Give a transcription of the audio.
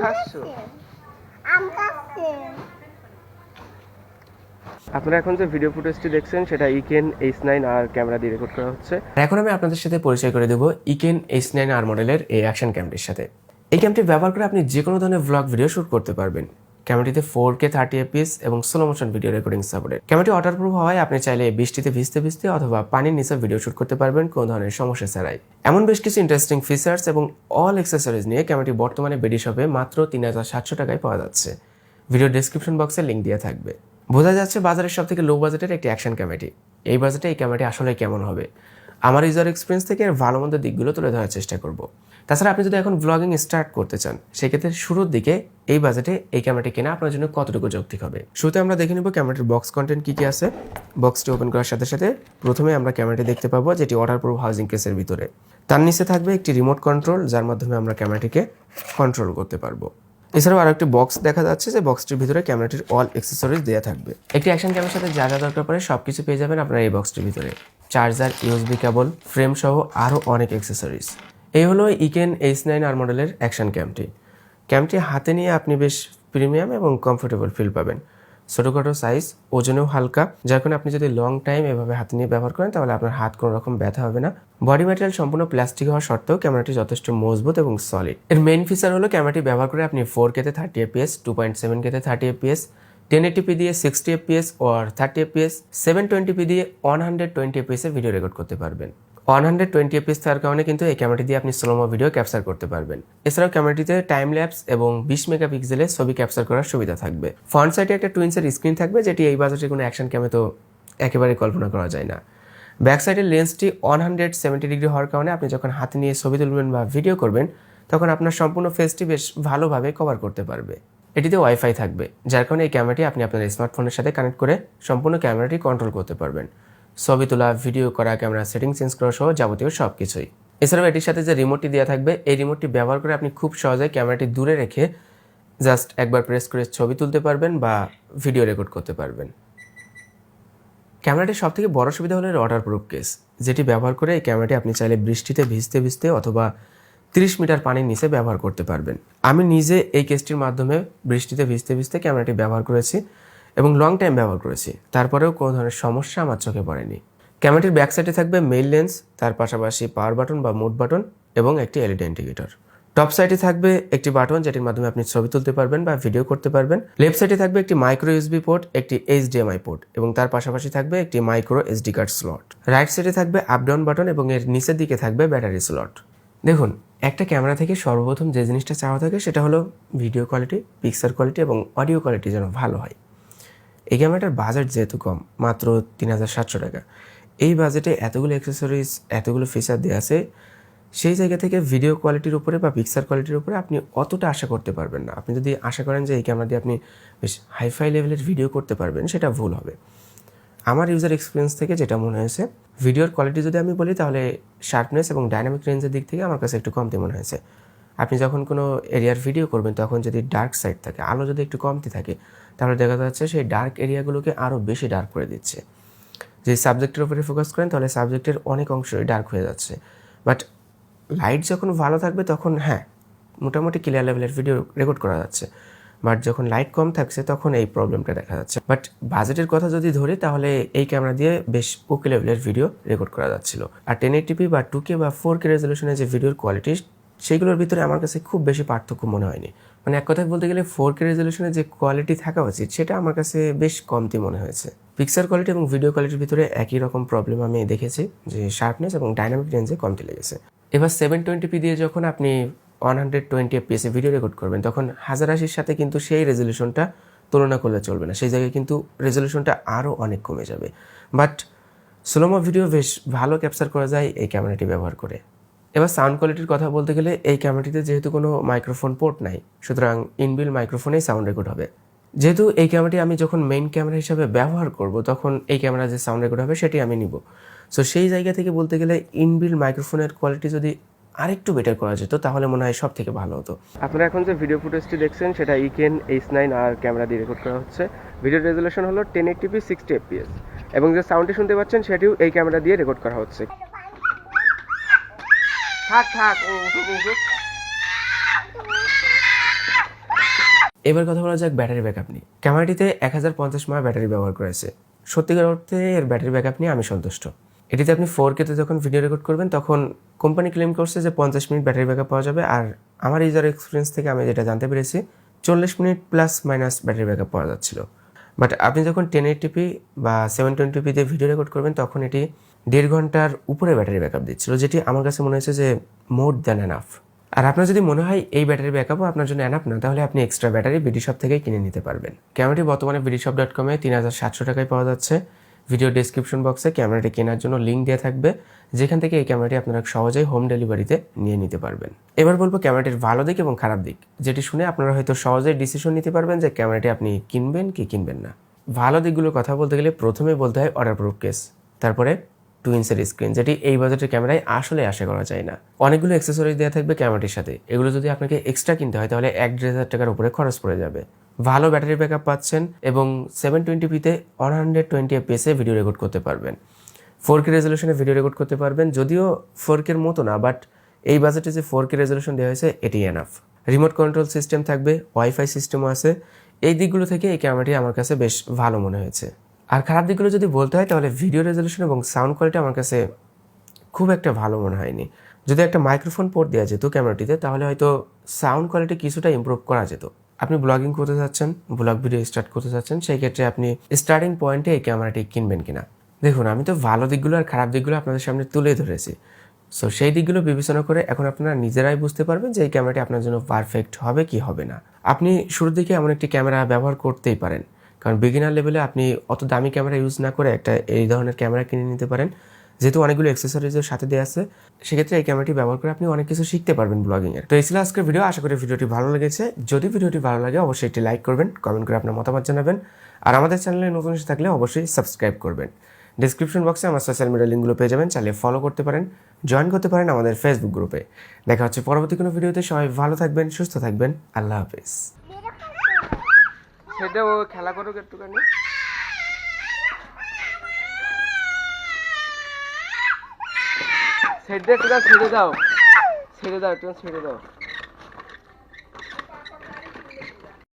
খাচ্ছ? আপনারা এখন যে ভিডিও ফুটেজটি দেখছেন সেটা Eken H nine R camera দিয়ে রেকর্ড করা হচ্ছে। এখন আমি আপনাদের সাথে পরিচয় করে দেবো ইকেন এইচ নাইন আর মডেলের এই অ্যাকশন ক্যামটির সাথে। এই ক্যামটি ব্যবহার করে আপনি যে কোনো ধরনের ব্লগ ভিডিও শুট করতে পারবেন। ক্যামেরাটিতে ফোর কে থার্টি এপিস এবং slow motion video recording supported ক্যামেরাটি ওয়াটারপ্রুফ হওয়ায় আপনি চাইলে বৃষ্টিতে ভিজতে ভিজতে অথবা পানির নিচে ভিডিও শুট করতে পারবেন কোনো ধরনের সমস্যা ছাড়াই। এমন বেশ কিছু ইন্টারেস্টিং ফিচার্স এবং অল অ্যাক্সেসরিজ নিয়ে ক্যামেরাটি বর্তমানে বেডি শপে মাত্র তিন হাজার সাতশো টাকায় পাওয়া যাচ্ছে। ভিডিও ডেসক্রিপশন বক্সে লিঙ্ক দেওয়া থাকবে। বোঝা যাচ্ছে বাজারের সব থেকে লো বাজেটের একটি অ্যাকশন ক্যামেরাটি। এই বাজেটে এই ক্যামেরাটি আসলে কেমন হবে? আমার ইউজার এক্সপিরিয়েন্স থেকে এর ভালো মন্দ দিকগুলো তুলে ধরার চেষ্টা করব। তাছাড়া আপনি যদি এখন ব্লগিং স্টার্ট করতে চান, সেক্ষেত্রে শুরুর দিকে এই বাজেটে এই ক্যামেরাটি কেনা আপনার জন্য কতটুকু যৌক্তিক হবে? শুরুতে আমরা দেখে নেব ক্যামেরাটির বক্স কন্টেন্ট কী কী আছে। বক্সটি ওপেন করার সাথে সাথে প্রথমে আমরা ক্যামেরাটি দেখতে পাবো যেটি ওয়াটারপ্রুফ হাউজিং কেসের ভিতরে। তার নিচে থাকবে একটি রিমোট কন্ট্রোল যার মাধ্যমে আমরা ক্যামেরাটিকে কন্ট্রোল করতে পারব। এছাড়াও আরও একটি বক্স দেখা যাচ্ছে যে বক্সটির ভিতরে ক্যামেরাটির অল অ্যাক্সেসরিজ দেওয়া থাকবে। একটি অ্যাকশন ক্যামেরার সাথে যা যা দরকার পড়ে সব কিছু পেয়ে যাবেন আপনার এই বক্সটির ভিতরে। চার্জার ইউএসবি কেবল ফ্রেম সহ আরও অনেক অ্যাক্সেসরিজ এই হলো ইকেন এইচ নাইন আর মডেলের অ্যাকশন ক্যামটি ক্যামটি হাতে নিয়ে আপনি বেশ প্রিমিয়াম এবং কমফোর্টেবল ফিল পাবেন। ছোটোখাটো সাইজ ওজনেও হালকা। যার কারণে আপনি যদি লং টাইম এভাবে হাতে নিয়ে ব্যবহার করেন, তাহলে আপনার হাত কোনো রকম ব্যথা হবে না। বডি ম্যাটেরিয়াল সম্পূর্ণ প্লাস্টিক হওয়া সত্ত্বেও ক্যামেরাটি যথেষ্ট মজবুত এবং সলিড এর মেইন ফিচার হলো ক্যামেরাটি ব্যবহার করে আপনি ফোর কেতে thirty fps two point seven কেতে thirty fps ten eighty p দিয়ে sixty fps or thirty fps seven twenty p দিয়ে one hundred twenty fps video record করতে পারবেন। ওয়ান হান্ড্রেড টোয়েন্টি এপিএস থাকার কারণে কিন্তু এই ক্যামেরাটি দিয়ে আপনি স্লোমো ভিডিও ক্যাপচার করতে পারবেন। এছাড়াও ক্যামেরাটিতে টাইম ল্যাপস এবং বিশ মেগাপিক্সেলের ছবি ক্যাপচার করার সুবিধা থাকবে। ফ্রন্ট সাইডে একটা টুইন্সের স্ক্রিন থাকবে, যেটি এই বাজারে কোনো অ্যাকশন ক্যামে তো একেবারে কল্পনা করা যায় না। ব্যাক সাইডের লেন্সটি ওয়ান হান্ড্রেড সেভেন্টি ডিগ্রি হওয়ার কারণে আপনি যখন হাতে নিয়ে ছবি তুলবেন বা ভিডিও করবেন, তখন আপনার সম্পূর্ণ ফেসটি বেশ ভালোভাবে কভার করতে পারবে। এটিতে ওয়াইফাই থাকবে, যার কারণে এই ক্যামেরাটি আপনি আপনার স্মার্টফোনের সাথে কানেক্ট করে সম্পূর্ণ ক্যামেরাটি কন্ট্রোল করতে পারবেন। ছবি তোলা ভিডিও করা ক্যামেরা সেটিং চেঞ্জ করা সহ যাবতীয় সব কিছুই এছাড়াও এটির সাথে যে রিমোটটি দেওয়া থাকবে, এই রিমোটটি ব্যবহার করে আপনি খুব সহজে ক্যামেরাটি দূরে রেখে জাস্ট একবার প্রেস করে ছবি তুলতে পারবেন বা ভিডিও রেকর্ড করতে পারবেন। ক্যামেরাটির সব থেকে বড় সুবিধা হলো ওয়াটার প্রুফ কেস যেটি ব্যবহার করে এই ক্যামেরাটি আপনি চাইলে বৃষ্টিতে ভিজতে ভিজতে অথবা তিরিশ মিটার পানির নিচে ব্যবহার করতে পারবেন। আমি নিজে এই কেসটির মাধ্যমে বৃষ্টিতে ভিজতে ভিজতে ক্যামেরাটি ব্যবহার করেছি। এবং লং টাইম ব্যবহার করেছি। তারপরেও কোনো ধরনের সমস্যা আমার চোখে পড়েনি। ক্যামেরাটির ব্যাক সাইডে থাকবে মেইল লেন্স তার পাশাপাশি পাওয়ার বাটন বা মুড বাটন এবং একটি এলইডি ইন্ডিকেটর টপ সাইডে থাকবে একটি বাটন যেটির মাধ্যমে আপনি ছবি তুলতে পারবেন বা ভিডিও করতে পারবেন। লেফট সাইডে থাকবে একটি মাইক্রো ইউএসবি পোর্ট একটি এইচডিএমআই পোর্ট এবং তার পাশাপাশি থাকবে একটি micro SD card slot right সাইডে থাকবে আপ ডাউন বাটন এবং এর নিচের দিকে থাকবে ব্যাটারি স্লট দেখুন, একটা ক্যামেরা থেকে সর্বপ্রথম যে জিনিসটা চাওয়া থাকে সেটা হলো ভিডিও কোয়ালিটি পিকচার কোয়ালিটি এবং অডিও কোয়ালিটি যেন ভালো হয়। এই ক্যামেরাটার বাজেট যেহেতু কম, মাত্র তিন হাজার সাতশো টাকা। এই বাজেটে এতগুলো অ্যাক্সেসরিজ এতগুলো ফিচার দেওয়া আছে, সেই জায়গা থেকে ভিডিও কোয়ালিটির উপরে বা পিকচার কোয়ালিটির উপরে আপনি অতটা আশা করতে পারবেন না। আপনি যদি আশা করেন যে এই ক্যামেরা দিয়ে আপনি বেশ হাইফাই লেভেলের ভিডিও করতে পারবেন, সেটা ভুল হবে। আমার ইউজার এক্সপিরিয়েন্স থেকে যেটা মনে হয়েছে ভিডিওর কোয়ালিটি যদি আমি বলি, তাহলে শার্পনেস এবং ডাইনামিক রেঞ্জের দিক থেকে আমার কাছে একটু কমতি মনে হয়েছে। আপনি যখন কোনো এরিয়ার ভিডিও করবেন, তখন যদি ডার্ক সাইড থাকে, আলো যদি একটু কমতি থাকে তাহলে দেখা যাচ্ছে সেই ডার্ক এরিয়াগুলোকে আরও বেশি ডার্ক করে দিচ্ছে। যে সাবজেক্টের উপরে ফোকাস করেন, তাহলে সাবজেক্টের অনেক অংশই ডার্ক হয়ে যাচ্ছে। বাট লাইট যখন ভালো থাকবে, তখন হ্যাঁ মোটামুটি ক্লিয়ার লেভেলের ভিডিও রেকর্ড করা যাচ্ছে। বাট যখন লাইট কম থাকছে, তখন এই প্রবলেমটা দেখা যাচ্ছে। বাট বাজেটের কথা যদি ধরি, তাহলে এই ক্যামেরা দিয়ে বেশ ওকে লেভেলের ভিডিও রেকর্ড করা যাচ্ছিল। আর টেন এইটিপি বা টু কে বা ফোর কে রেজলিউশনের যে ভিডিওর কোয়ালিটি সেগুলোর ভিতরে আমার কাছে খুব বেশি পার্থক্য মনে হয়নি। মানে এক কথায় বলতে গেলে ফোর কে রেজলিউশনের যে কোয়ালিটি থাকা উচিত, সেটা আমার কাছে বেশ কমতি মনে হয়েছে। পিকচার কোয়ালিটি এবং ভিডিও কোয়ালিটির ভিতরে একই রকম প্রবলেম আমি দেখেছি, যে শার্পনেস এবং ডাইনামিক রেঞ্জে কমতি লেগেছে। এবার সেভেন টোয়েন্টি পি দিয়ে যখন আপনি ওয়ান হান্ড্রেড টোয়েন্টি এফপিএসে ভিডিও রেকর্ড করবেন, তখন হাজার আশির সাথে কিন্তু সেই রেজলিউশনটা তুলনা করলে চলবে না। সেই জায়গায় কিন্তু রেজলিউশনটা আরও অনেক কমে যাবে। বাট স্লোমো ভিডিও বেশ ভালো ক্যাপচার করা যায় এই ক্যামেরাটি ব্যবহার করে। এবার সাউন্ড কোয়ালিটির কথা বলতে গেলে এই ক্যামেরাটিতে যেহেতু কোনো মাইক্রোফোন পোর্ট নাই, সুতরাং ইনবিল মাইক্রোফোনেই সাউন্ড রেকর্ড হবে। যেহেতু এই ক্যামেরাটি আমি যখন মেইন ক্যামেরা হিসাবে ব্যবহার করব, তখন এই ক্যামেরা যে সাউন্ড রেকর্ড হবে সেটি আমি নিব। সো সেই জায়গা থেকে বলতে গেলে ইনবিল মাইক্রোফোনের কোয়ালিটি যদি আরেকটু বেটার করা যেত, তাহলে মনে হয় সব থেকে ভালো হতো। আপনারা এখন যে ভিডিও ফুটেজটি দেখছেন, সেটা EKEN H nine R camera দিয়ে রেকর্ড করা হচ্ছে। ভিডিও রেজলিউশন হলো ten eighty p sixty FPS এবং যে সাউন্ডটি শুনতে পাচ্ছেন, সেটিও এই ক্যামেরা দিয়ে রেকর্ড করা হচ্ছে। এবার কথা বলা যাক ব্যাটারি ব্যাকআপ নিয়ে। ক্যামেরাটিতে এক হাজার পঞ্চাশ মাহ ব্যাটারি ব্যবহার করেছে। সত্যিকার অর্থে এর ব্যাটারি ব্যাকআপ নিয়ে আমি সন্তুষ্ট। এটিতে আপনি ফোর কেতে যখন ভিডিও রেকর্ড করবেন, তখন কোম্পানি ক্লেম করছে যে পঞ্চাশ মিনিট ব্যাটারি ব্যাকআপ পাওয়া যাবে। আর আমার ইউজার এক্সপিরিয়েন্স থেকে আমি যেটা জানতে পেরেছি, চল্লিশ minute plus minus battery backup পাওয়া যাচ্ছিল। বাট আপনি যখন টেন এইটিপি বা সেভেন টোয়েন্টি দিয়ে ভিডিও রেকর্ড করবেন, তখন এটি দেড় ঘণ্টার উপরে ব্যাটারি ব্যাকআপ দিচ্ছিল, যেটি আমার কাছে মনে হয়েছে যে মোর দ্যান এনাফ। আর আপনার যদি মনে হয় এই ব্যাটারি ব্যাকআপও আপনার জন্য এনাফ না, তাহলে আপনি এক্সট্রা ব্যাটারি বিডি শপ থেকে কিনে নিতে পারবেন। ক্যামেরাটি বর্তমানে বিডি শপ ডট কমে তিন হাজার সাতশো টাকায় পাওয়া যাচ্ছে। ভিডিও ডেসক্রিপশন বক্সে ক্যামেরাটি কেনার জন্য লিঙ্ক দেওয়া থাকবে, যেখান থেকে এই ক্যামেরাটি আপনারা সহজেই হোম ডেলিভারিতে নিয়ে নিতে পারবেন। এবার বলব ক্যামেরাটির ভালো দিক এবং খারাপ দিক, যেটি শুনে আপনারা হয়তো সহজেই ডিসিশন নিতে পারবেন যে ক্যামেরাটি আপনি কিনবেন কি কিনবেন না। ভালো দিকগুলোর কথা বলতে গেলে প্রথমে বলতে হয় অর্ডার প্রুফ কেস, তারপরে টু ইঞ্চের স্ক্রিন যেটি এই বাজেটের ক্যামেরায় আসলে আশা করা যায় না। অনেকগুলো অ্যাক্সেসরিজ দেওয়া থাকবে ক্যামেরাটির সাথে। এগুলো যদি আপনাকে এক্সট্রা কিনতে হয়, তাহলে এক দেড় হাজার টাকার উপরে খরচ পড়ে যাবে। ভালো ব্যাটারি ব্যাকআপ পাচ্ছেন এবং সেভেন টোয়েন্টি পিতে ওয়ান হান্ড্রেড টোয়েন্টি এপিএসে ভিডিও রেকর্ড করতে পারবেন। ফোর কে রেজলিউশনে ভিডিও রেকর্ড করতে পারবেন, যদিও ফোর কের মতো না বাট এই বাজেটে যে ফোর কে রেজলিউশন দেওয়া হয়েছে, এটি এনাফ রিমোট কন্ট্রোল সিস্টেম থাকবে ওয়াইফাই সিস্টেমও আছে। এই দিকগুলো থেকে এই ক্যামেরাটি আমার কাছে বেশ ভালো মনে হয়েছে। আর খারাপ দিকগুলো যদি বলতে হয়, তাহলে ভিডিও রেজলিউশন এবং সাউন্ড কোয়ালিটি আমার কাছে খুব একটা ভালো মনে হয়নি। যদি একটা মাইক্রোফোন পোর্ট দেওয়া যেত ক্যামেরাটিতে তাহলে হয়তো সাউন্ড কোয়ালিটি কিছুটা ইমপ্রুভ করা যেত। আপনি ব্লগিং করতে চাচ্ছেন ব্লগ ভিডিও স্টার্ট করতে চাচ্ছেন সেই ক্ষেত্রে আপনি স্টার্টিং পয়েন্টে এই ক্যামেরাটি কিনবেন কিনা। দেখুন, আমি তো ভালো দিকগুলো আর খারাপ দিকগুলো আপনাদের সামনে তুলে ধরেছি। সো সেই দিকগুলো বিবেচনা করে এখন আপনারা নিজেরাই বুঝতে পারবেন যে এই ক্যামেরাটি আপনার জন্য পারফেক্ট হবে কি হবে না। আপনি শুরুর দিকে এমন একটি ক্যামেরা ব্যবহার করতেই পারেন। কারণ বিগিনার লেভেলে আপনি অত দামি ক্যামেরা ইউজ না করে একটা এই ধরনের ক্যামেরা কিনে নিতে পারেন। যেহেতু অনেকগুলো অ্যাক্সেসরিজের সাথে দেওয়া আছে, সেক্ষেত্রে এই ক্যামেরাটি ব্যবহার করে আপনি অনেক কিছু শিখতে পারবেন ব্লগিং এর। তো এই ছিল আজকের ভিডিও আশা করি ভিডিওটি ভালো লেগেছে। যদি ভিডিওটি ভালো লাগে, অবশ্যই একটি লাইক করবেন কমেন্ট করে আপনার মতামত জানাবেন। আর আমাদের চ্যানেলে নতুন এসে থাকলে অবশ্যই সাবস্ক্রাইব করবেন। ডিসক্রিপশন বক্সে আমার সোশ্যাল মিডিয়া লিঙ্কগুলো পেয়ে যাবেন, চাইলে ফলো করতে পারেন জয়েন করতে পারেন আমাদের ফেসবুক গ্রুপে দেখা হচ্ছে পরবর্তী কোনো ভিডিওতে সবাই ভালো থাকবেন, সুস্থ থাকবেন, আল্লাহ হাফিজ। সেটা ও খেলা করুক একটুখানি। সেটা একটু ছেড়ে দাও। ছেড়ে দাও একটু ছেড়ে দাও।